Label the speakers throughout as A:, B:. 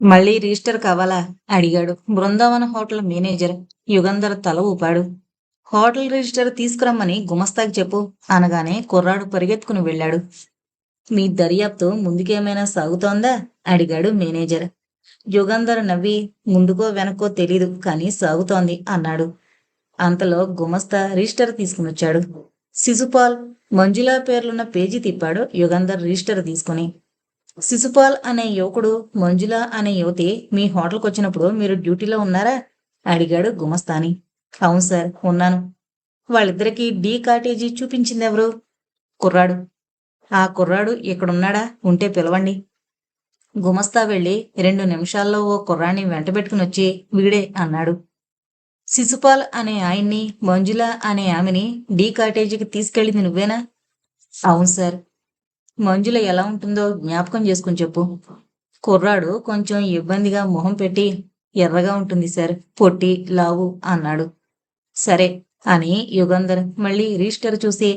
A: మళ్ళీ రిజిస్టర్ కావాలా? అడిగాడు. బృందావన హోటల్ మేనేజర్ యుగంధర్ తల ఊపాడు. హోటల్ రిజిస్టర్ తీసుకురమ్మని గుమస్తాకి చెప్పు అనగానే కుర్రాడు పరిగెత్తుకుని వెళ్ళాడు. మీ దర్యాప్తు ముందుకేమైనా సాగుతోందా? అడిగాడు మేనేజర్. యుగంధర్ నవ్వి ముందుకో వెనక్కో తెలీదు కానీ సాగుతోంది అన్నాడు. అంతలో గుమస్తా రిజిస్టర్ తీసుకునొచ్చాడు. శిశుపాల్ మంజులా పేర్లున్న పేజీ తిప్పాడు యుగంధర్ రిజిస్టర్ తీసుకుని. శిశుపాల్ అనే యువకుడు మంజుల అనే యువతి మీ హోటల్కి వచ్చినప్పుడు మీరు డ్యూటీలో ఉన్నారా? అడిగాడు గుమస్తాని. అవును సార్ ఉన్నాను. వాళ్ళిద్దరికీ డీ కాటేజీ చూపించింది ఎవరు కుర్రాడు. ఆ కుర్రాడు ఇక్కడున్నాడా? ఉంటే పిలవండి. గుమస్తా వెళ్ళి రెండు నిమిషాల్లో ఓ కుర్రాన్ని వెంటబెట్టుకుని వచ్చి వీడే అన్నాడు. శిశుపాల్ అనే ఆయన్ని మంజుల అనే ఆమెని డీ కాటేజీకి తీసుకెళ్ళింది నువ్వేనా? అవును సార్ మంజుల ఎలా ఉంటుందో జ్ఞాపకం చేసుకుని చెప్పు. కుర్రాడు కొంచెం ఇబ్బందిగా మొహం పెట్టి ఎర్రగా ఉంటుంది సార్ పొట్టి లావు అన్నాడు. సరే అని యుగంధర్ మళ్ళీ రిజిస్టర్ చూసి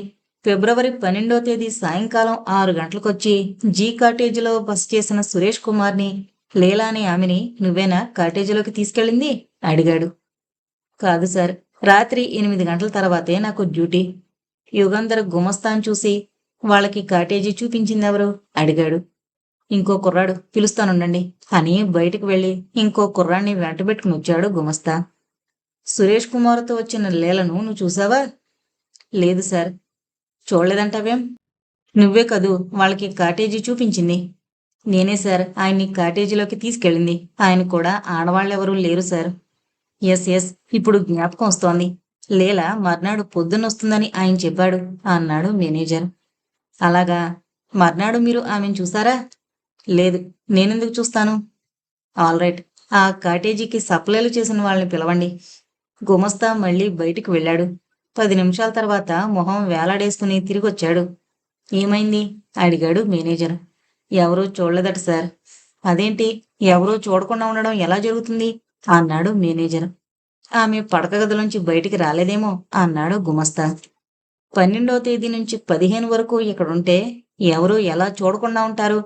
A: ఫిబ్రవరి పన్నెండో తేదీ సాయంకాలం ఆరు గంటలకొచ్చి జీ కాటేజీలో బస్ చేసిన సురేష్ కుమార్ని లేలా అనే ఆమెని నువ్వేనా కాటేజీలోకి తీసుకెళ్ళింది? అడిగాడు. కాదు సార్ రాత్రి ఎనిమిది గంటల తర్వాతే నాకు డ్యూటీ. యుగంధర్ గుమస్తాన్ చూసి వాళ్ళకి కాటేజీ చూపించింది ఎవరు అడిగాడు. ఇంకో కుర్రాడు పిలుస్తానుండండి. అని బయటికి వెళ్ళి ఇంకో కుర్రాన్ని వెంటబెట్టుకుని వచ్చాడు గుమస్తా. సురేష్ కుమార్తో వచ్చిన లీలను నువ్వు చూసావా? లేదు సార్. చూడలేదంటావేం? నువ్వే కదూ వాళ్ళకి కాటేజీ చూపించింది. నేనే సార్ ఆయన్ని కాటేజీలోకి తీసుకెళ్ళింది. ఆయన కూడా ఆడవాళ్ళెవరూ లేరు సార్. ఎస్ ఎస్ ఇప్పుడు జ్ఞాపకం వస్తోంది. లేలా మర్నాడు పొద్దున్నొస్తుందని ఆయన చెప్పాడు అన్నాడు మేనేజర్. అలాగా. మర్నాడు మీరు ఆమెను చూసారా? లేదు నేనెందుకు చూస్తాను? All right. ఆ కాటేజీకి సప్లైలు చేసిన వాళ్ళని పిలవండి. గుమస్తా మళ్ళీ బయటికి వెళ్ళాడు. పది నిమిషాల తర్వాత మొహం వేలాడేసుకుని తిరిగొచ్చాడు. ఏమైంది? అడిగాడు మేనేజర్. ఎవరూ చూడలేదట సార్. అదేంటి? ఎవరూ చూడకుండా ఉండడం ఎలా జరుగుతుంది? అన్నాడు మేనేజర్. ఆమె పడక గదిలోంచి బయటికి రాలేదేమో అన్నాడు గుమస్తా. పన్నెండవ తేదీ నుంచి పదిహేను వరకు ఇక్కడుంటే ఎవరు ఎలా చూడకుండా ఉంటారు?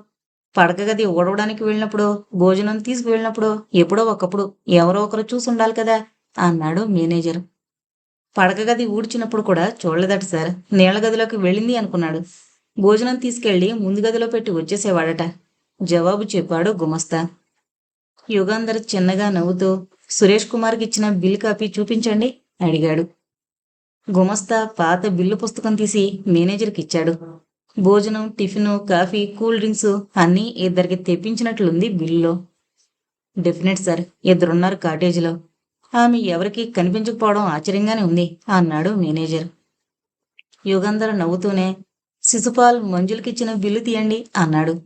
A: పడక గది ఊడవడానికి వెళ్ళినప్పుడు భోజనం తీసుకువెళ్ళినప్పుడు ఎప్పుడో ఒకప్పుడు ఎవరో ఒకరు చూసుండాలి కదా అన్నాడు మేనేజర్. పడక గది ఊడ్చినప్పుడు కూడా చూడలేదట సార్. నీళ్ళ గదిలోకి వెళ్ళింది అనుకున్నాడు. భోజనం తీసుకెళ్ళి ముందు గదిలో పెట్టి వచ్చేసేవాడట. జవాబు చెప్పాడు గుమస్తా. యుగాంధర్ చిన్నగా నవ్వుతూ సురేష్ కుమార్కి ఇచ్చిన బిల్ కాపీ చూపించండి అడిగాడు. గుమస్తా పాత బిల్లు పుస్తకం తీసి మేనేజర్కి ఇచ్చాడు. భోజనం టిఫిను కాఫీ కూల్ డ్రింక్స్ అన్నీ ఇద్దరికి తెప్పించినట్లుంది బిల్లులో. డెఫినెట్ సార్ ఇద్దరున్నారు కాటేజీలో. ఆమె ఎవరికీ కనిపించకపోవడం ఆశ్చర్యంగానే ఉంది అన్నాడు మేనేజర్. యుగంధర్ నవ్వుతూనే శిశుపాల్ మంజులకిచ్చిన బిల్లు తీయండి అన్నాడు.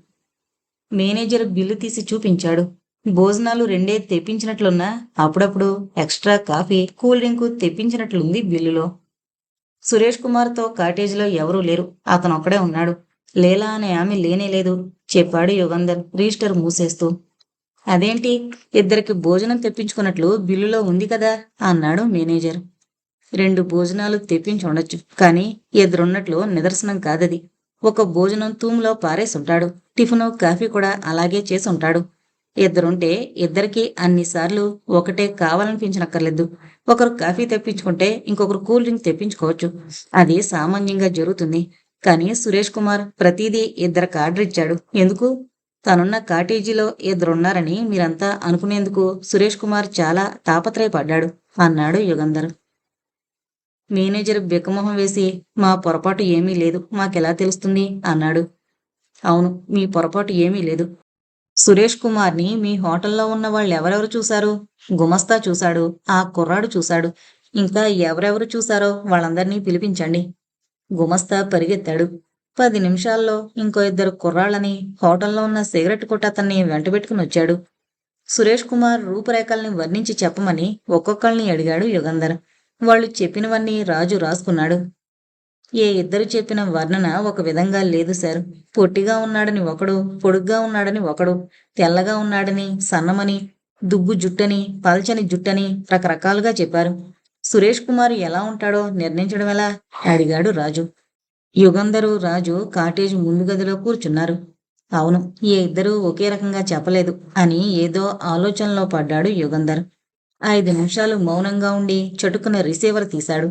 A: మేనేజర్ బిల్లు తీసి చూపించాడు. భోజనాలు రెండే తెప్పించినట్లున్నా అప్పుడప్పుడు ఎక్స్ట్రా కాఫీ కూల్ డ్రింక్ తెప్పించినట్లుంది బిల్లులో. సురేష్ కుమార్తో కాటేజీలో ఎవరూ లేరు. అతను ఒక్కడే ఉన్నాడు. లేలా అనే ఆమె లేనే లేదు. చెప్పాడు యుగంధర్ రిజిస్టర్ మూసేస్తూ. అదేంటి? ఇద్దరికి భోజనం తెప్పించుకున్నట్లు బిల్లులో ఉంది కదా అన్నాడు మేనేజర్. రెండు భోజనాలు తెప్పించి ఉండొచ్చు. కానీ ఇద్దరున్నట్లు నిదర్శనం కాదది. ఒక భోజనం తూములో పారేసుంటాడు టిఫిను కాఫీ కూడా అలాగే చేసి ఉంటాడు. ఇద్దరుంటే ఇద్దరికి అన్నిసార్లు ఒకటే కావాలనిపించనక్కర్లేదు. ఒకరు కాఫీ తెప్పించుకుంటే ఇంకొకరు కూల్ డ్రింక్ తెప్పించుకోవచ్చు. అది సామాన్యంగా జరుగుతుంది. కానీ సురేష్ కుమార్ ప్రతిదీ ఇద్దరికి ఆర్డర్ ఇచ్చాడు ఎందుకు? తనున్న కాటేజీలో ఇద్దరున్నారని మీరంతా అనుకునేందుకు సురేష్ కుమార్ చాలా తాపత్రయపడ్డాడు అన్నాడు యుగంధర్. మేనేజర్ బిక్కమొహం వేసి మా పొరపాటు ఏమీ లేదు. మాకెలా తెలుస్తుంది? అన్నాడు. అవును మీ పొరపాటు ఏమీ లేదు. సురేష్ కుమార్ని మీ హోటల్లో ఉన్న వాళ్ళు ఎవరెవరు చూశారు? గుమస్తా చూశాడు ఆ కుర్రాడు చూశాడు. ఇంకా ఎవరెవరు చూశారో వాళ్ళందరినీ పిలిపించండి. గుమస్తా పరిగెత్తాడు. పది నిమిషాల్లో ఇంకో ఇద్దరు కుర్రాళ్ళని హోటల్లో ఉన్న సిగరెట్ కొట్టతన్ని వెంటబెట్టుకుని వచ్చాడు. సురేష్ కుమార్ రూపురేఖల్ని వర్ణించి చెప్పమని ఒక్కొక్కళ్ళని అడిగాడు యుగంధర్. వాళ్ళు చెప్పినవన్నీ రాజు రాసుకున్నాడు. ఏ ఇద్దరు చెప్పిన వర్ణన ఒక విధంగా లేదు సార్. పొట్టిగా ఉన్నాడని ఒకడు పొడుగ్గా ఉన్నాడని ఒకడు తెల్లగా ఉన్నాడని సన్నమని దుబ్బు జుట్టని పల్చని జుట్టని రకరకాలుగా చెప్పారు. సురేష్ కుమార్ ఎలా ఉంటాడో నిర్ణయించడం ఎలా? అడిగాడు రాజు. యుగంధరు రాజు కాటేజ్ ముందు గదిలో కూర్చున్నారు. అవును ఈ ఇద్దరూ ఒకే రకంగా చెప్పలేదు అని ఏదో ఆలోచనలో పడ్డాడు యుగంధర్. ఐదు నిమిషాలు మౌనంగా ఉండి చటుకున రిసీవర్ తీశాడు.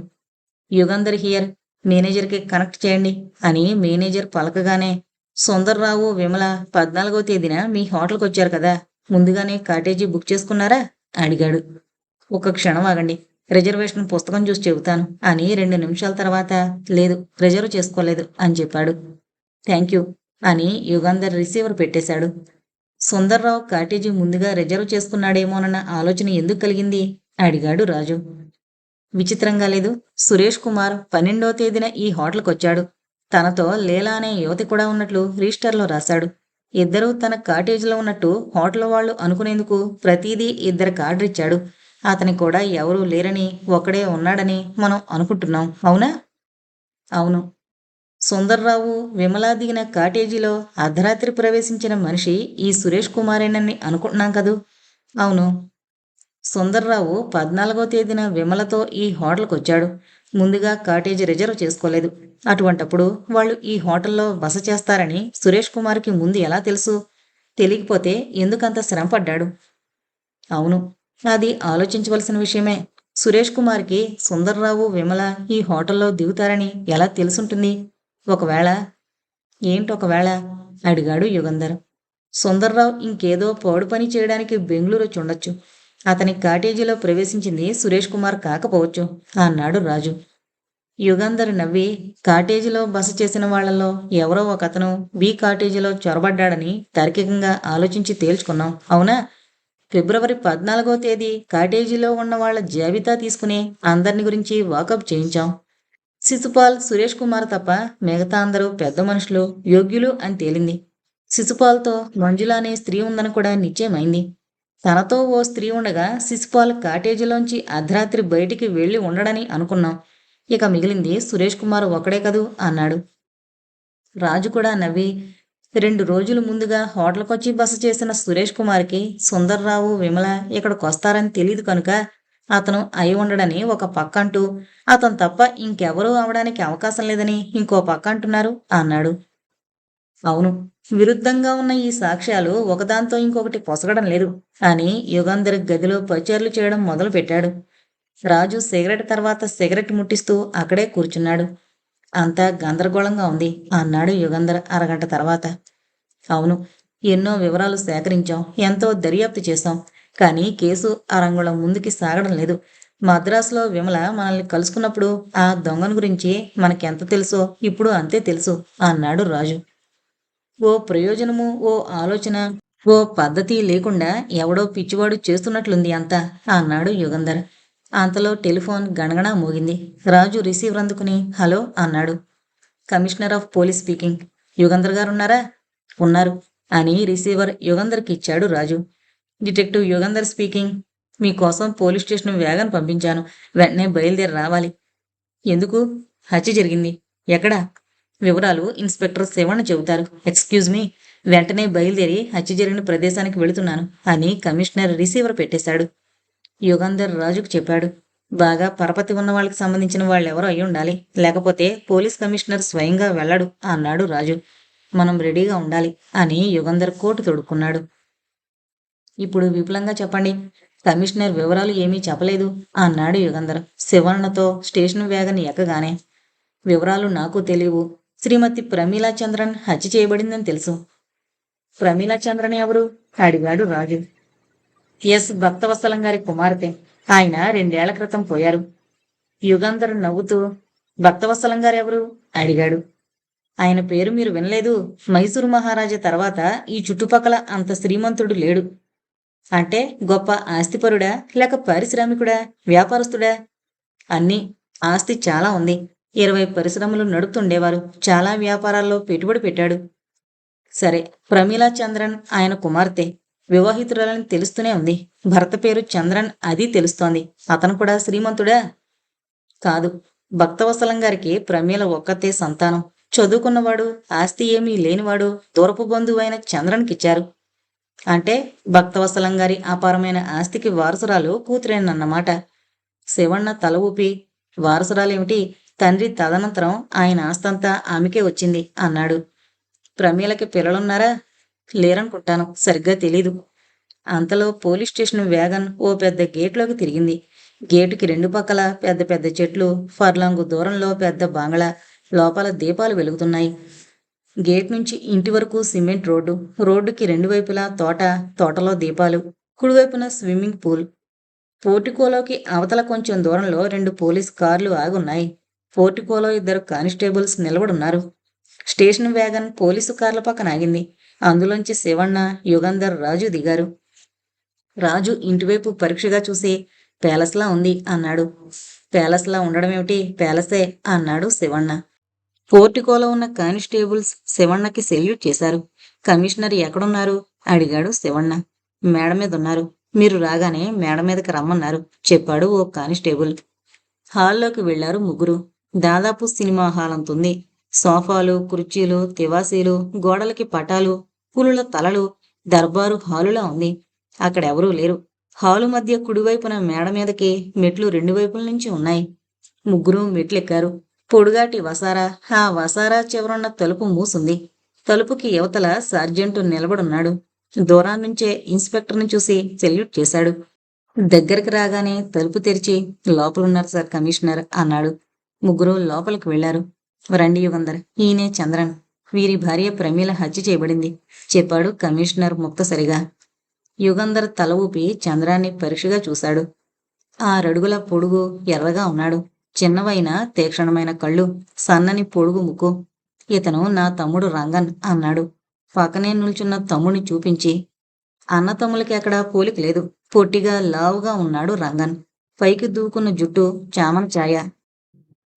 A: యుగంధర్ హియర్ మేనేజర్కి కనెక్ట్ చేయండి అని మేనేజర్ పలకగానే సుందర్రావు విమల పద్నాలుగో తేదీన మీ హోటల్కి వచ్చారు కదా ముందుగానే కాటేజీ బుక్ చేసుకున్నారా? అడిగాడు. ఒక క్షణం ఆగండి. రిజర్వేషన్ పుస్తకం చూసి చెబుతాను. అని రెండు నిమిషాల తర్వాత లేదు రిజర్వ్ చేసుకోలేదు అని చెప్పాడు. థ్యాంక్ యూ అని యుగంధర్ రిసీవర్ పెట్టేశాడు. సుందర్రావు కాటేజీ ముందుగా రిజర్వ్ చేసుకున్నాడేమోనన్న ఆలోచన ఎందుకు కలిగింది? అడిగాడు రాజు. విచిత్రంగా లేదు. సురేష్ కుమార్ పన్నెండో తేదీన ఈ హోటల్కి వచ్చాడు తనతో లీలా అనే యువతి కూడా ఉన్నట్లు రిజిస్టర్లో రాశాడు. ఇద్దరూ తన కాటేజీలో ఉన్నట్టు హోటల్ వాళ్ళు అనుకునేందుకు ప్రతిదీ ఇద్దరు కార్డు ఇచ్చాడు. అతని కూడా ఎవరూ లేరని ఒకడే ఉన్నాడని మనం అనుకుంటున్నాం. అవునా? అవును. సుందర్రావు విమలా దిగిన కాటేజీలో అర్ధరాత్రి ప్రవేశించిన మనిషి ఈ సురేష్ కుమారేనని అనుకుంటున్నాం కదూ? అవును. సుందర్రావు పద్నాలుగో తేదీన విమలతో ఈ హోటల్కి వచ్చాడు ముందుగా కాటేజీ రిజర్వ్ చేసుకోలేదు. అటువంటప్పుడు వాళ్ళు ఈ హోటల్లో బస చేస్తారని సురేష్ కుమార్కి ముందు ఎలా తెలుసు? తెలియకపోతే ఎందుకంత శ్రమ పడ్డాడు? అవును అది ఆలోచించవలసిన విషయమే. సురేష్ కుమార్కి సుందర్రావు విమల ఈ హోటల్లో దిగుతారని ఎలా తెలుసుంటుంది? ఒకవేళ ఏంటొకవేళ అడిగాడు యుగంధర్. సుందర్రావు ఇంకేదో పౌడు పని చేయడానికి బెంగళూరు వచ్చి అతని కాటేజీలో ప్రవేశించింది సురేష్ కుమార్ కాకపోవచ్చు అన్నాడు రాజు. యుగంధర్ నవ్వి కాటేజీలో బస చేసిన వాళ్ళలో ఎవరో ఒక అతను బి కాటేజీలో చొరబడ్డాడని తార్కికంగా ఆలోచించి తేల్చుకున్నాం. అవునా? ఫిబ్రవరి పద్నాలుగో తేదీ కాటేజీలో ఉన్న వాళ్ళ జాబితా తీసుకుని అందరిని గురించి వాకప్ చేయించాం. శిశుపాల్ సురేష్ కుమార్ తప్ప మిగతా అందరూ పెద్ద మనుషులు యోగ్యులు అని తేలింది. శిశుపాల్తో మంజుల అనే స్త్రీ ఉందని కూడా నిశ్చయమైంది. తనతో ఓ స్త్రీ ఉండగా శిశుపాల్ కాటేజీలోంచి అర్ధరాత్రి బయటికి వెళ్ళి ఉండడని అనుకున్నాం. ఇక మిగిలింది సురేష్ కుమార్ ఒకడే కదూ? అన్నాడు. రాజు కూడా నవ్వి రెండు రోజులు ముందుగా హోటల్కొచ్చి బస చేసిన సురేష్ కుమార్కి సుందర్రావు విమల ఇక్కడికి వస్తారని తెలియదు కనుక అతను అయి ఉండడని ఒక పక్క అంటూ అతను తప్ప ఇంకెవరూ అవడానికి అవకాశం లేదని ఇంకో పక్క అంటున్నారు అన్నాడు. అవును విరుద్ధంగా ఉన్న ఈ సాక్ష్యాలు ఒకదాంతో ఇంకొకటి పొసగడం లేదు. అని యుగంధర్ గదిలో పచేర్లు చేయడం మొదలు పెట్టాడు రాజు సిగరెట్ తర్వాత సిగరెట్ ముట్టిస్తూ అక్కడే కూర్చున్నాడు. అంతా గందరగోళంగా ఉంది అన్నాడు యుగంధర్ అరగంట తర్వాత. అవును ఎన్నో వివరాలు సేకరించాం ఎంతో దర్యాప్తు చేశాం కానీ కేసు అరంగుళం ముందుకి సాగడం లేదు. మద్రాసులో విమల మనల్ని కలుసుకున్నప్పుడు ఆ దొంగను గురించి మనకెంత తెలుసో ఇప్పుడు అంతే తెలుసు అన్నాడు రాజు. ఓ ప్రయోజనము ఓ ఆలోచన ఓ పద్ధతి లేకుండా ఎవడో పిచ్చివాడు చేస్తున్నట్లుంది అంతా అన్నాడు యుగంధర్. అంతలో టెలిఫోన్ గణగణ మోగింది. రాజు రిసీవర్ అందుకుని హలో అన్నాడు. Commissioner of police speaking. Yugandhar garu ఉన్నారా ఉన్నారు అని రిసీవర్ యుగంధర్కి ఇచ్చాడు రాజు. Detective Yugandhar speaking. మీకోసం పోలీస్ స్టేషన్ వేగన్ పంపించాను. వెంటనే బయలుదేరి రావాలి. ఎందుకు? హత్య జరిగింది. ఎక్కడ? వివరాలు ఇన్స్పెక్టర్ శివణ్ చెబుతారు. ఎక్స్క్యూజ్ మీ వెంటనే బయలుదేరి హత్య జరిగిన ప్రదేశానికి వెళుతున్నాను అని కమిషనర్ రిసీవర్ పెట్టేశాడు. యుగంధర్ రాజుకు చెప్పాడు. బాగా పరపతి ఉన్న వాళ్ళకి సంబంధించిన వాళ్ళెవరో అయి ఉండాలి. లేకపోతే పోలీస్ కమిషనర్ స్వయంగా వెళ్ళడు అన్నాడు రాజు. మనం రెడీగా ఉండాలి అని యుగంధర్ కోటు తొడుక్కున్నాడు. ఇప్పుడు విపులంగా చెప్పండి. కమిషనర్ వివరాలు ఏమీ చెప్పలేదు అన్నాడు యుగంధర్. శివర్ణతో స్టేషన్ వేగని ఎక్కగానే. వివరాలు నాకు తెలియవు. శ్రీమతి ప్రమీలా చంద్రన్ హత్య చేయబడిందని తెలుసు. ప్రమీలా చంద్రన్ ఎవరు? అడిగాడు రాజు. ఎస్ భక్తవత్సలం గారి కుమార్తె. ఆయన రెండేళ్ళ క్రితం పోయారు. యుగంధర్ నవ్వుతూ భక్తవత్సలం గారు ఎవరు? అడిగాడు. ఆయన పేరు మీరు వినలేదు. మైసూరు మహారాజా తర్వాత ఈ చుట్టుపక్కల అంత శ్రీమంతుడు లేడు. అంటే గొప్ప ఆస్తిపరుడా? లేక పారిశ్రామికుడా? వ్యాపారస్తుడా? అన్నీ ఆస్తి చాలా ఉంది. ఇరవై పరిశ్రమలు నడుపుతుండేవారు. చాలా వ్యాపారాల్లో పెట్టుబడి పెట్టాడు. సరే ప్రమీలా చంద్రన్ ఆయన కుమార్తె. వివాహితురాలని తెలుస్తూనే ఉంది. భర్త పేరు చంద్రన్ అది తెలుస్తోంది. అతను కూడా శ్రీమంతుడా? కాదు. భక్తవసలం గారికి ప్రమీల ఒక్కతే సంతానం. చదువుకున్నవాడు ఆస్తి ఏమీ లేనివాడు దూరపు బంధువైన చంద్రన్కిచ్చారు. అంటే భక్తవసలం గారి అపారమైన ఆస్తికి వారసురాలు కూతురేనన్నమాట. శివಣ್ణ తల ఊపి వారసురాలేమిటి? తండ్రి తదనంతరం ఆయన ఆస్తంతా ఆమెకే వచ్చింది అన్నాడు. ప్రమీలకి పిల్లలున్నారా? లేరనుకుంటాను. సరిగ్గా తెలీదు. అంతలో పోలీస్ స్టేషన్ వ్యాగన్ ఓ పెద్ద గేట్లోకి తిరిగింది. గేటుకి రెండు పక్కల పెద్ద పెద్ద చెట్లు ఫర్లాంగు దూరంలో పెద్ద బంగళా లోపల దీపాలు వెలుగుతున్నాయి. గేట్ నుంచి ఇంటి వరకు సిమెంట్ రోడ్డు రోడ్డుకి రెండు వైపులా తోట తోటలో దీపాలు కుడివైపున స్విమ్మింగ్ పూల్. పోర్టికోలోకి అవతల కొంచెం దూరంలో రెండు పోలీస్ కార్లు ఆగున్నాయి. పోర్టికోలో ఇద్దరు కానిస్టేబుల్స్ నిలబడున్నారు. స్టేషన్ వ్యాగన్ పోలీసు కార్ల పక్కన ఆగింది. అందులోంచి శివన్న యుగంధర్ రాజు దిగారు. రాజు ఇంటివైపు పరీక్షగా చూసి ప్యాలెస్లా ఉంది అన్నాడు. ప్యాలెస్లా ఉండడం ఏమిటి? ప్యాలెసే అన్నాడు శివన్న. పోర్టికోలో ఉన్న కానిస్టేబుల్స్ శివణ్ణకి సెల్యూట్ చేశారు. కమిషనర్ ఎక్కడున్నారు? అడిగాడు శివన్న. మేడ మీద ఉన్నారు మీరు రాగానే మేడ మీదకి రమ్మన్నారు చెప్పాడు ఓ కానిస్టేబుల్. హాల్లోకి వెళ్ళారు ముగ్గురు. దాదాపు సినిమా హాల్ అంతుంది సోఫాలు కుర్చీలు తివాసీలు గోడలకి పటాలు పులుల తలలు దర్బారు హాలులా ఉంది. అక్కడెవరూ లేరు. హాలు మధ్య కుడివైపున మేడ మీదకి మెట్లు రెండు వైపుల నుంచి ఉన్నాయి. ముగ్గురు మెట్లెక్కారు. పొడుగాటి వసారా ఆ వసారా చివరున్న తలుపు మూసుంది. తలుపుకి యువతల సార్జెంటు నిలబడున్నాడు. దూరాన్నించే ఇన్స్పెక్టర్ని చూసి సెల్యూట్ చేశాడు. దగ్గరికి రాగానే తలుపు తెరిచి లోపలున్నారు సార్ కమిషనర్ అన్నాడు. ముగ్గురు లోపలికి వెళ్ళారు రండి యుగంధర్ ఈయనే చంద్రన్. వీరి భార్య ప్రమీల హత్య చేయబడింది. చెప్పాడు కమిషనర్ ముక్తసరిగా. యుగంధర్ తల ఊపి చంద్రాన్ని పరీక్షగా చూశాడు. ఆరడుగుల పొడుగు ఎర్రగా ఉన్నాడు. చిన్నవైన తీక్షణమైన కళ్ళు సన్నని పొడుగు ముక్కు. ఇతను నా తమ్ముడు రంగన్ అన్నాడు. పక్కనే నిల్చున్న తమ్ముడిని చూపించి అన్న తమ్ములకి అక్కడ పోలిక లేదు. పొట్టిగా లావుగా ఉన్నాడు రంగన్. పైకి దూకున్న జుట్టు చామన ఛాయ.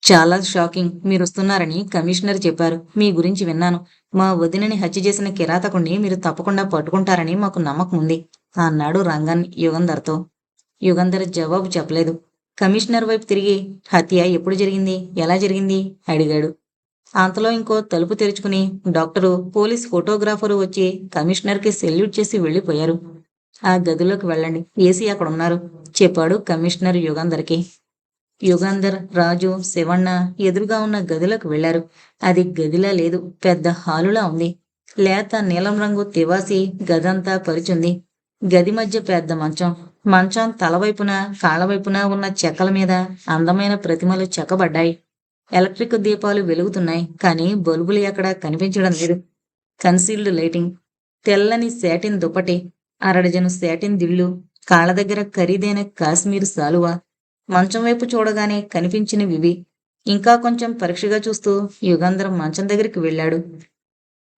A: చాలా షాకింగ్. మీరు వస్తున్నారని కమిషనర్ చెప్పారు. మీ గురించి విన్నాను. మా వదినని హత్య చేసిన కిరాతకుణ్ణి మీరు తప్పకుండా పట్టుకుంటారని మాకు నమ్మకం ఉంది అన్నాడు రంగన్ యుగంధర్తో. యుగంధర్ జవాబు చెప్పలేదు. కమిషనర్ వైపు తిరిగి హత్య ఎప్పుడు జరిగింది? ఎలా జరిగింది? అడిగాడు. అంతలో ఇంకో తలుపు తెరుచుకుని డాక్టరు పోలీస్ ఫోటోగ్రాఫరు వచ్చి కమిషనర్కి సెల్యూట్ చేసి వెళ్ళిపోయారు. ఆ గదిలోకి వెళ్ళండి. ఏసీ అక్కడ ఉన్నారు చెప్పాడు కమిషనర్ యుగంధర్కి. యుగంధర్ రాజు శివಣ್ణ ఎదురుగా ఉన్న గదిలోకి వెళ్ళారు అది గదిలా లేదు పెద్ద హాలులా ఉంది. లేత నీలం రంగు తివాసి గదంతా పరిచుంది. గది మధ్య పెద్ద మంచం. మంచం తలవైపున కాళ్ళవైపున ఉన్న చెక్కల మీద అందమైన ప్రతిమలు చెక్కబడ్డాయి. ఎలక్ట్రిక్ దీపాలు వెలుగుతున్నాయి కానీ బల్బులు ఎక్కడ కనిపించడం లేదు. Concealed lighting. తెల్లని శాటిన్ దుప్పటి. అరడజను శాటిన్ దిళ్ళు కాళ్ళ దగ్గర ఖరీదైన కాశ్మీర్ సాలువా మంచం వైపు చూడగానే కనిపించినవివి ఇంకా కొంచెం పరీక్షగా చూస్తూ యుగంధరం మంచం దగ్గరికి వెళ్ళాడు.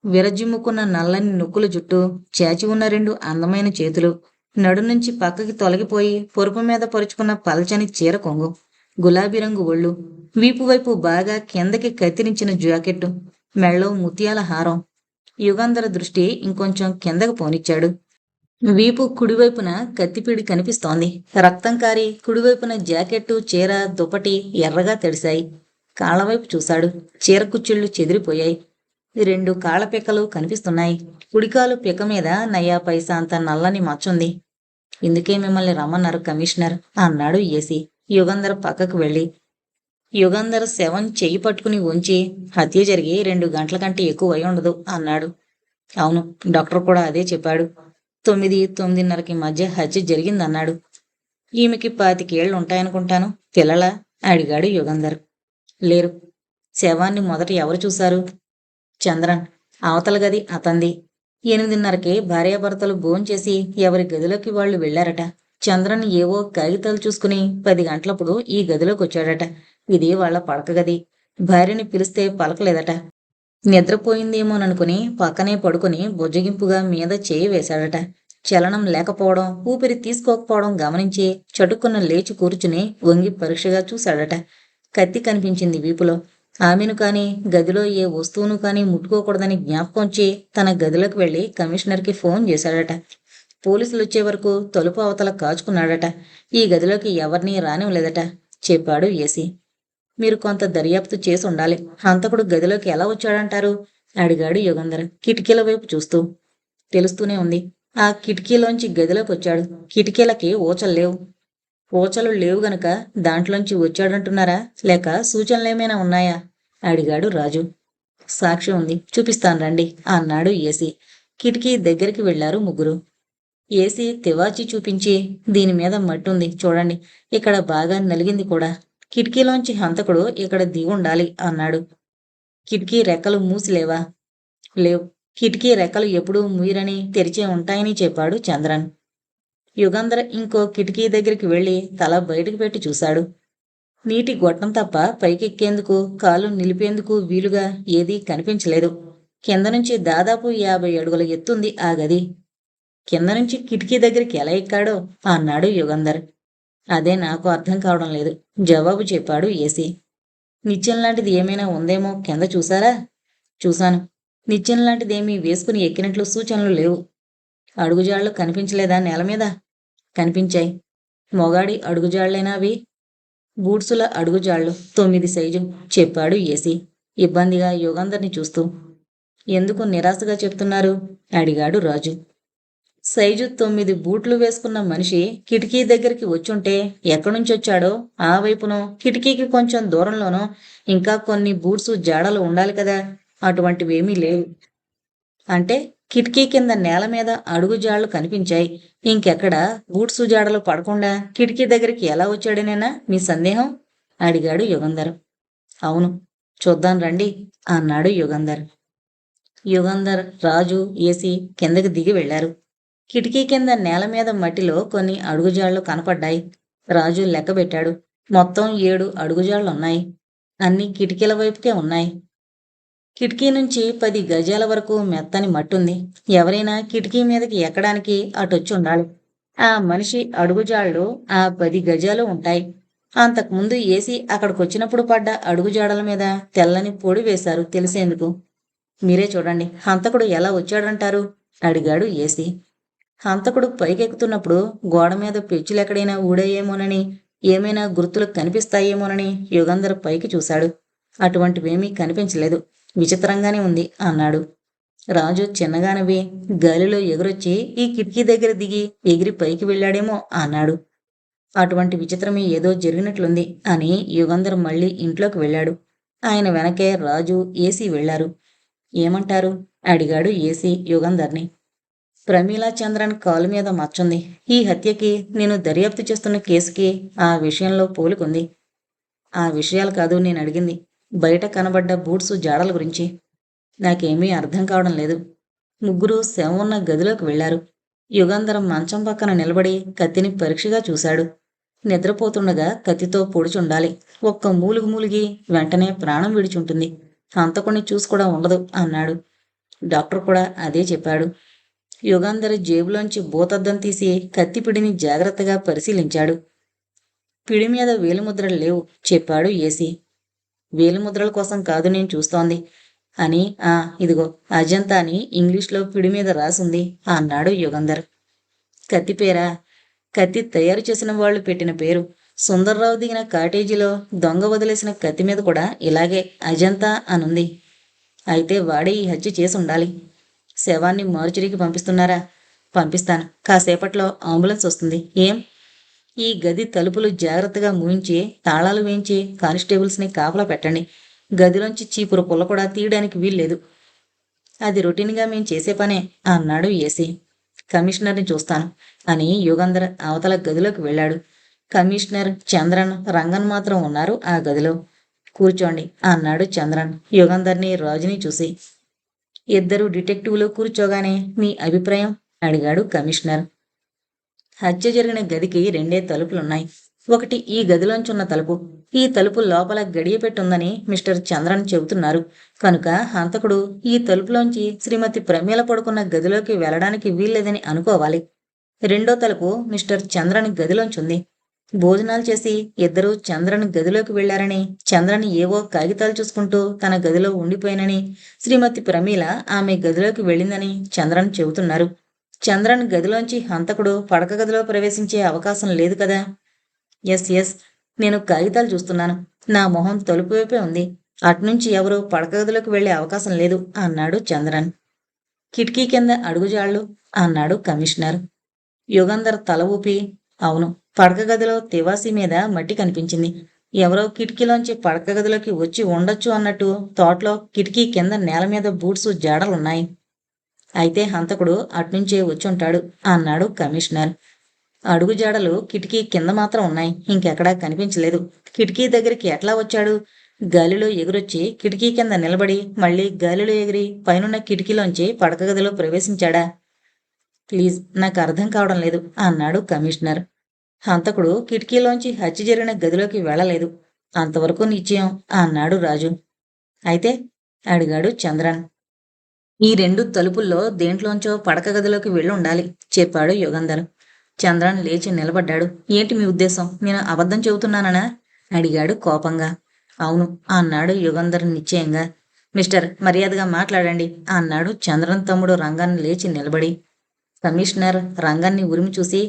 A: విరజిమ్ముకున్న నల్లని నొక్కుల జుట్టు చాచి ఉన్న రెండు అందమైన చేతులు నడు నుంచి పక్కకి తొలగిపోయి పొరుపు మీద పరుచుకున్న పల్చని చీర కొంగు గులాబీ రంగు ఒళ్ళు వీపు వైపు బాగా కిందకి కత్తిరించిన జాకెట్టు మెళ్ళో ముత్యాల హారం. యుగంధర దృష్టి ఇంకొంచెం కిందకు పోనిచ్చాడు. వీపు కుడివైపున కత్తిపీడి కనిపిస్తోంది. రక్తం కారి కుడివైపున జాకెట్టు చీర దుపటి ఎర్రగా తడిశాయి. కాళ్ళవైపు చూశాడు. చీర కుచ్చిళ్ళు చెదిరిపోయాయి. రెండు కాళ్ళ పిక్కలు కనిపిస్తున్నాయి. కుడికాలు పిక్క మీద నయ్యా పైసా అంత నల్లని మచ్చుంది. ఇందుకే మిమ్మల్ని రమ్మన్నారు కమిషనర్ అన్నాడు ఏసీ. యుగంధర్ పక్కకు వెళ్ళి యుగంధర్ శవం చెయ్యి పట్టుకుని ఉంచి హత్య జరిగి రెండు గంటల కంటే ఎక్కువ అయి ఉండదు అన్నాడు. అవును డాక్టర్ కూడా అదే చెప్పాడు. తొమ్మిది తొమ్మిదిన్నరకి మధ్య హత్య జరిగిందన్నాడు. ఈమెకి పాతికేళ్ళు ఉంటాయనుకుంటాను పిల్లలా అడిగాడు యుగంధర్. లేరు. శవాన్ని మొదట ఎవరు చూశారు? చంద్రన్. అవతల గది అతంది. ఎనిమిదిన్నరకి భార్యాభర్తలు భోంచేసి ఎవరి గదిలోకి వాళ్ళు వెళ్ళారట చంద్రన్ ఏవో కాగితాలు చూసుకుని పది గంటలప్పుడు ఈ గదిలోకి వచ్చాడట ఇది వాళ్ళ పడక గది. భార్యని పిలిస్తే పలకలేదట. నిద్రపోయిందేమోననుకుని పక్కనే పడుకుని బుజ్జగింపుగా మీద చేయి వేశాడట. చలనం లేకపోవడం ఊపిరి తీసుకోకపోవడం గమనించి చటుక్కున లేచి కూర్చుని వంగి పరీక్షగా చూశాడట. కత్తి కనిపించింది వీపులో. ఆమెను కాని గదిలో ఏ వస్తువును కాని ముట్టుకోకూడదని జ్ఞాపకం వచ్చి తన గదిలోకి వెళ్ళి కమిషనర్కి ఫోన్ చేశాడట. పోలీసులు వచ్చే వరకు తలుపు అవతల కాచుకున్నాడట. ఈ గదిలోకి ఎవరినీ రానివ్వలేదట చెప్పాడు ఏసీ. మీరు కొంత దర్యాప్తు చేసి ఉండాలి. హంతకుడు గదిలోకి ఎలా వచ్చాడంటారు? అడిగాడు యుగంధర్ కిటికీల వైపు చూస్తూ. తెలుస్తూనే ఉంది. ఆ కిటికీలోంచి గదిలోకి వచ్చాడు. కిటికీలకి ఊచలు లేవు. ఊచలు లేవు గనక దాంట్లోంచి వచ్చాడంటున్నారా? లేక సూచనలేమైనా ఉన్నాయా? అడిగాడు రాజు. సాక్షి ఉంది. చూపిస్తాను రండి అన్నాడు ఏసీ. కిటికీ దగ్గరికి వెళ్ళారు ముగ్గురు. ఏసీ తివాచి చూపించి దీని మీద మట్టుంది చూడండి ఇక్కడ బాగా నలిగింది కూడా. కిటికీలోంచి హంతకుడు ఇక్కడ దిగుండాలి అన్నాడు. కిటికీ రెక్కలు మూసిలేవా లేవు? కిటికీ రెక్కలు ఎప్పుడూ మూయరని తెరిచే ఉంటాయని చెప్పాడు చంద్రన్. యుగంధర్ ఇంకో కిటికీ దగ్గరికి వెళ్ళి తల బయటకు పెట్టి చూశాడు. నీటి గొట్టం తప్ప పైకెక్కేందుకు కాలు నిలిపేందుకు వీలుగా ఏదీ కనిపించలేదు. కింద నుంచి దాదాపు యాభై అడుగుల ఎత్తుంది ఆ గది. కింద నుంచి కిటికీ దగ్గరికి ఎలా ఎక్కాడో అన్నాడు యుగంధర్. అదే నాకు అర్థం కావడం లేదు. జవాబు చెప్పాడు ఏసీ. నిత్యం లాంటిది ఏమైనా ఉందేమో కింద చూసారా చూశాను. నిత్యం లాంటిదేమీ వేసుకుని ఎక్కినట్లు సూచనలు లేవు. అడుగుజాళ్ళు కనిపించలేదా నేల మీద? కనిపించాయి. మొగాడి అడుగుజాళ్ళేనా అవి? బూట్సుల అడుగుజాళ్ళు తొమ్మిది సైజు చెప్పాడు ఏసీ. ఇబ్బందిగా యుగంధర్ని చూస్తూ. ఎందుకు నిరాశగా చెప్తున్నారు? అడిగాడు రాజు. సైజు తొమ్మిది బూట్లు వేసుకున్న మనిషి కిటికీ దగ్గరికి వచ్చుంటే ఎక్కడి నుంచి వచ్చాడో ఆ వైపునో కిటికీకి కొంచెం దూరంలోనో ఇంకా కొన్ని బూట్స్ జాడలు ఉండాలి కదా. అటువంటివేమీ లేవు. అంటే కిటికీ కింద నేల మీద అడుగు జాడలు కనిపించాయి. ఇంకెక్కడ బూట్సు జాడలు పడకుండా కిటికీ దగ్గరికి ఎలా వచ్చాడనేనా? మీ సందేహం? అడిగాడు యుగంధర్. అవును. చూద్దాం రండి అన్నాడు యుగంధర్. యుగంధర్ రాజు ఏసి కిందకి దిగి వెళ్ళారు కిటికీ కింద నేల మీద మట్టిలో కొన్ని అడుగుజాళ్ళు కనపడ్డాయి. రాజు లెక్కబెట్టాడు మొత్తం ఏడు అడుగుజాళ్ళున్నాయి అన్ని కిటికీల వైపుకే ఉన్నాయి. కిటికీ నుంచి పది గజాల వరకు మెత్తని మట్టుంది. ఎవరైనా కిటికీ మీదకి ఎక్కడానికి అటొచ్చి ఉండాలి. ఆ మనిషి అడుగుజాళ్ళు ఆ పది గజాలు ఉంటాయి. అంతకుముందు ఏసీ అక్కడికొచ్చినప్పుడు పడ్డ అడుగుజాడల మీద తెల్లని పొడి వేశారు తెలిసేందుకు. మీరే చూడండి. హంతకుడు ఎలా వచ్చాడంటారు? అడిగాడు ఏసీ. హంతకుడు పైకెక్కుతున్నప్పుడు గోడ మీద పెచ్చులెక్కడైనా ఊడాయేమోనని ఏమైనా గుర్తులు కనిపిస్తాయేమోనని యుగంధర్ పైకి చూశాడు. అటువంటివేమీ కనిపించలేదు. విచిత్రంగానే ఉంది అన్నాడు. రాజు చిన్నగానవి గాలిలో ఎగురొచ్చి ఈ కిటికీ దగ్గర దిగి ఎగిరి పైకి వెళ్ళాడేమో అన్నాడు. అటువంటి విచిత్రమే ఏదో జరిగినట్లుంది అని యుగంధర్ మళ్ళీ ఇంట్లోకి వెళ్ళాడు. ఆయన వెనకే రాజు ఏసీ వెళ్ళారు ఏమంటారు? అడిగాడు ఏసీ యుగంధర్ని. ప్రమీలా చంద్రన్ కాలు మీద మచ్చుంది. ఈ హత్యకి నేను దర్యాప్తు చేస్తున్న కేసుకి ఆ విషయంలో పోలికుంది. ఆ విషయాలు కాదు నేను అడిగింది. బయట కనబడ్డ బూట్సు జాడల గురించి. నాకేమీ అర్థం కావడం లేదు. ముగ్గురు శవం ఉన్న గదిలోకి వెళ్ళారు యుగంధరం మంచం పక్కన నిలబడి కత్తిని పరీక్షగా చూశాడు. నిద్రపోతుండగా కత్తితో పొడుచుండాలి. ఒక్క మూలుగు మూలిగి వెంటనే ప్రాణం విడిచుంటుంది. హంతకుణ్ణి చూసి కూడా ఉండదు అన్నాడు. డాక్టర్ కూడా అదే చెప్పాడు. యుగాంధర్ జేబులోంచి భూతద్దం తీసి కత్తిపిడిని జాగ్రత్తగా పరిశీలించాడు. పిడి మీద వేలిముద్రలు లేవు చెప్పాడు ఏసీ. వేలిముద్రల కోసం కాదు నేను చూస్తోంది. అని ఆ ఇదిగో అజంతా అని ఇంగ్లీష్లో పిడి మీద రాసుంది అన్నాడు యుగంధర్. కత్తి పేరా? కత్తి తయారు చేసిన వాళ్ళు పెట్టిన పేరు. సుందర్రావు దిగిన కాటేజీలో దొంగ వదిలేసిన కత్తి మీద కూడా ఇలాగే అజంతా అనుంది. అయితే వాడే ఈ హత్య చేసి ఉండాలి. శవాన్ని మార్చురీకి పంపిస్తున్నారా? పంపిస్తాను. కాసేపట్లో అంబులెన్స్ వస్తుంది. ఏం? ఈ గది తలుపులు జాగ్రత్తగా మూయించి తాళాలు వేయించి కానిస్టేబుల్స్ని కాపలా పెట్టండి. గదిలోంచి చీపురు పుల్ల కూడా తీయడానికి వీల్లేదు. అది రొటీన్గా మేము చేసే పనే అన్నాడు ఏసీ. కమిషనర్ని చూస్తాను అని యుగంధర్ అవతల గదిలోకి వెళ్ళాడు. కమిషనర్ చంద్రన్ రంగన్ మాత్రం ఉన్నారు ఆ గదిలో. కూర్చోండి అన్నాడు చంద్రన్. యుగంధర్ని రాజుని చూసి ఇద్దరు డిటెక్టివ్లు కూర్చోగానే మీ అభిప్రాయం? అడిగాడు కమిషనర్. హత్య జరిగిన గదికి రెండే తలుపులున్నాయి. ఒకటి ఈ గదిలోంచున్న తలుపు. ఈ తలుపు లోపల గడియ పెట్టుందని మిస్టర్ చంద్రన్ చెబుతున్నారు. కనుక హంతకుడు ఈ తలుపులోంచి శ్రీమతి ప్రమీల పడుకున్న గదిలోకి వెళ్ళడానికి వీల్లేదని అనుకోవాలి. రెండో తలుపు మిస్టర్ చంద్రన్ గదిలోంచుంది. భోజనాలు చేసి ఇద్దరూ చంద్రన్ గదిలోకి వెళ్ళారని చంద్రన్ ఏవో కాగితాలు చూసుకుంటూ తన గదిలో ఉండిపోయినని శ్రీమతి ప్రమీల ఆమె గదిలోకి వెళ్ళిందని చంద్రన్ చెబుతున్నారు. చంద్రన్ గదిలోంచి హంతకుడు పడక గదిలో ప్రవేశించే అవకాశం లేదు కదా? Yes yes. నేను కాగితాలు చూస్తున్నాను. నా మొహం తలుపు వైపే ఉంది. అట్నుంచి ఎవరూ పడక గదిలోకి వెళ్ళే అవకాశం లేదు అన్నాడు చంద్రన్. కిటికీ కింద అడుగుజాళ్ళు అన్నాడు కమిషనర్. యుగంధర్ తల ఊపి అవును పడక గదిలో తివాసి మీద మట్టి కనిపించింది. ఎవరో కిటికీలోంచి పడక గదిలోకి వచ్చి ఉండొచ్చు అన్నట్టు తోటలో కిటికీ కింద నేల మీద బూట్స్ జాడలున్నాయి. అయితే హంతకుడు అట్నుంచే వచ్చుంటాడు అన్నాడు కమిషనర్. అడుగు జాడలు కిటికీ కింద మాత్రం ఉన్నాయి. ఇంకెక్కడా కనిపించలేదు. కిటికీ దగ్గరికి ఎట్లా వచ్చాడు? గాలిలో ఎగురొచ్చి కిటికీ కింద నిలబడి మళ్ళీ గాలిలో ఎగిరి పైనున్న కిటికీలోంచి పడక గదిలో ప్రవేశించాడా? ప్లీజ్ నాకు అర్థం కావడం లేదు అన్నాడు కమిషనర్. హంతకుడు కిటికీలోంచి హత్య జరిగిన గదిలోకి వెళ్ళలేదు. అంతవరకు నిశ్చయం అన్నాడు రాజు. అయితే అడిగాడు చంద్రన్. ఈ రెండు తలుపుల్లో దేంట్లోంచో పడక గదిలోకి వెళ్ళి ఉండాలి చెప్పాడు యుగంధర్ చంద్రన్ లేచి నిలబడ్డాడు. ఏంటి మీ ఉద్దేశం? నేను అబద్ధం చెబుతున్నానా అడిగాడు కోపంగా. అవును అన్నాడు యుగంధర్ నిశ్చయంగా. మిస్టర్ మర్యాదగా మాట్లాడండి అన్నాడు చంద్రన్ తమ్ముడు రంగాన్ని లేచి నిలబడి. కమిషనర్ రంగాన్ని ఉరిమి చూసి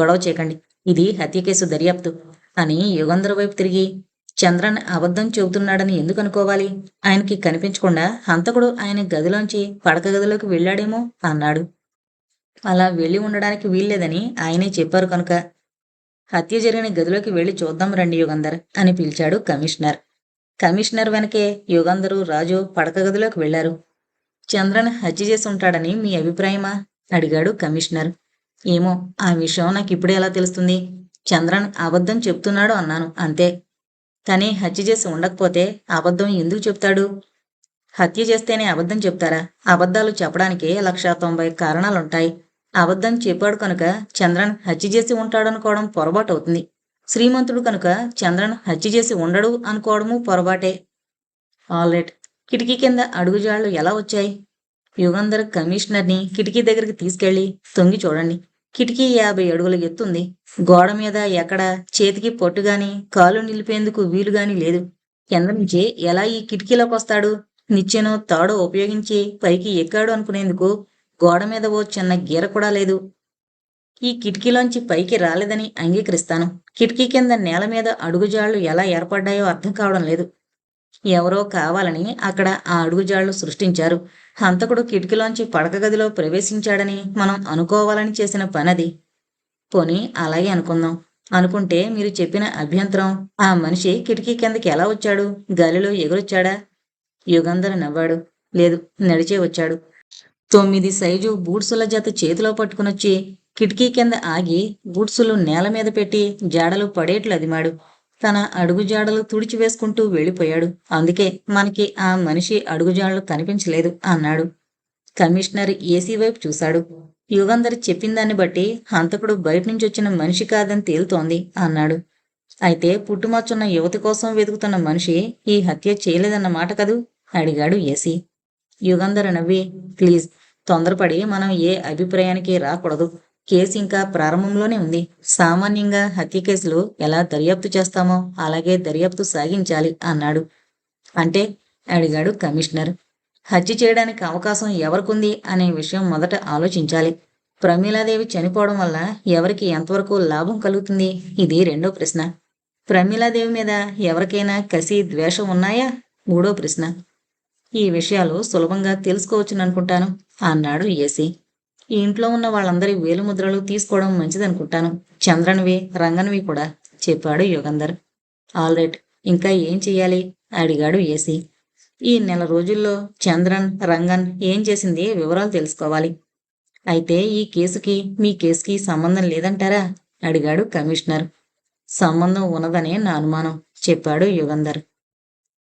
A: గొడవ చేయకండి. ఇది హత్య కేసు దర్యాప్తు. అని యుగంధర్ వైపు తిరిగి చంద్రన్ అబద్ధం చెబుతున్నాడని ఎందుకు అనుకోవాలి? ఆయనకి కనిపించకుండా హంతకుడు ఆయన గదిలోంచి పడక గదిలోకి వెళ్ళాడేమో అన్నాడు. అలా వెళ్ళి ఉండడానికి వీల్లేదని ఆయనే చెప్పారు కనుక. హత్య జరిగిన గదిలోకి వెళ్ళి చూద్దాం రండి యుగంధర్ అని పిలిచాడు కమిషనర్. కమిషనర్ వెనకే యుగంధరు రాజు పడక గదిలోకి వెళ్ళారు చంద్రన్ హత్య చేసి ఉంటాడని మీ అభిప్రాయమా? అడిగాడు కమిషనర్. ఏమో ఆ విషయం నాకు ఇప్పుడే ఎలా తెలుస్తుంది? చంద్రన్ అబద్ధం చెప్తున్నాడు అన్నాను అంతే. తనే హత్య చేసి ఉండకపోతే అబద్ధం ఎందుకు చెప్తాడు? హత్య చేస్తేనే అబద్ధం చెప్తారా? అబద్ధాలు చెప్పడానికి లక్ష తొంభై కారణాలుంటాయి. అబద్ధం చెప్పాడు కనుక చంద్రన్ హత్య చేసి ఉంటాడనుకోవడం పొరపాటు అవుతుంది శ్రీమంతుడు కనుక చంద్రన్ హత్య చేసి ఉండడు అనుకోవడము పొరపాటే. ఆల్రెట్ కిటికీ కింద అడుగుజాళ్ళు ఎలా వచ్చాయి? యుగంధర్ కమిషనర్ని కిటికీ దగ్గరికి తీసుకెళ్ళి తొంగి చూడండి. కిటికీ యాభై అడుగుల ఎత్తుంది. గోడ మీద ఎక్కడ చేతికి పొట్టుగాని కాలు నిలిపేందుకు వీలుగాని లేదు. కింద నుంచి ఎలా ఈ కిటికీలోకి వస్తాడు? నిచ్చెను తాడు ఉపయోగించి పైకి ఎక్కాడు అనుకునేందుకు గోడ మీద ఓ చిన్న గీర కూడా లేదు. ఈ కిటికీలోంచి పైకి రాలేదని అంగీకరిస్తాను. కిటికీ కింద నేల మీద అడుగుజాళ్ళు ఎలా ఏర్పడ్డాయో అర్థం కావడం లేదు. ఎవరో కావాలని అక్కడ ఆ అడుగుజాళ్ళు సృష్టించారు. హంతకుడు కిటికీలోంచి పడక గదిలో ప్రవేశించాడని మనం అనుకోవాలని చేసిన పనది. పోనీ అలాగే అనుకుందాం. అనుకుంటే మీరు చెప్పిన అభ్యంతరం ఆ మనిషి కిటికీ కిందకి ఎలా వచ్చాడు? గాలిలో ఎగురొచ్చాడా? యుగంధర్ నవ్వాడు. లేదు నడిచే వచ్చాడు. తొమ్మిది సైజు బూట్సుల జత చేతిలో పట్టుకునొచ్చి కిటికీ కింద ఆగి బూట్సులు నేల మీద పెట్టి జాడలు పడేట్లు అదిమాడు. తన అడుగుజాడలు తుడిచివేసుకుంటూ తుడిచి వేసుకుంటూ వెళ్ళిపోయాడు. అందుకే మనకి ఆ మనిషి అడుగుజాడలు కనిపించలేదు అన్నాడు. కమిషనర్ ఏసీ వైపు చూశాడు. యుగంధర్ చెప్పిందాన్ని బట్టి హంతకుడు బయట నుంచి వచ్చిన మనిషి కాదని తేలుతోంది అన్నాడు. అయితే పుట్టుమచ్చున్న యువతి కోసం వెతుకుతున్న మనిషి ఈ హత్య చేయలేదన్న మాట కదూ? అడిగాడు ఏసీ. యుగంధర్ నవ్వి ప్లీజ్ తొందరపడి మనం ఏ అభిప్రాయానికి రాకూడదు. కేసు ఇంకా ప్రారంభంలోనే ఉంది. సామాన్యంగా హత్య కేసులు ఎలా దర్యాప్తు చేస్తామో అలాగే దర్యాప్తు సాగించాలి అన్నాడు. అంటే అడిగాడు కమిషనర్. హత్య చేయడానికి అవకాశం ఎవరికుంది అనే విషయం మొదట ఆలోచించాలి. ప్రమీలాదేవి చనిపోవడం వల్ల ఎవరికి ఎంతవరకు లాభం కలుగుతుంది? ఇది రెండో ప్రశ్న. ప్రమీలాదేవి మీద ఎవరికైనా కసి ద్వేషం ఉన్నాయా? మూడో ప్రశ్న. ఈ విషయాలు సులభంగా తెలుసుకోవచ్చుననుకుంటాను అన్నాడు ఏసీ. ఈ ఇంట్లో ఉన్న వాళ్ళందరి వేలుముద్రలు తీసుకోవడం మంచిదనుకుంటాను. చంద్రన్వి రంగన్వి కూడా చెప్పాడు యుగంధర్. ఆల్రైట్ ఇంకా ఏం చెయ్యాలి? అడిగాడు ఏసీ. ఈ నెల రోజుల్లో చంద్రన్ రంగన్ ఏం చేసింది వివరాలు తెలుసుకోవాలి. అయితే ఈ కేసుకి మీ కేసుకి సంబంధం లేదంటారా? అడిగాడు కమిషనర్. సంబంధం ఉన్నదనే నా అనుమానం చెప్పాడు యుగంధర్.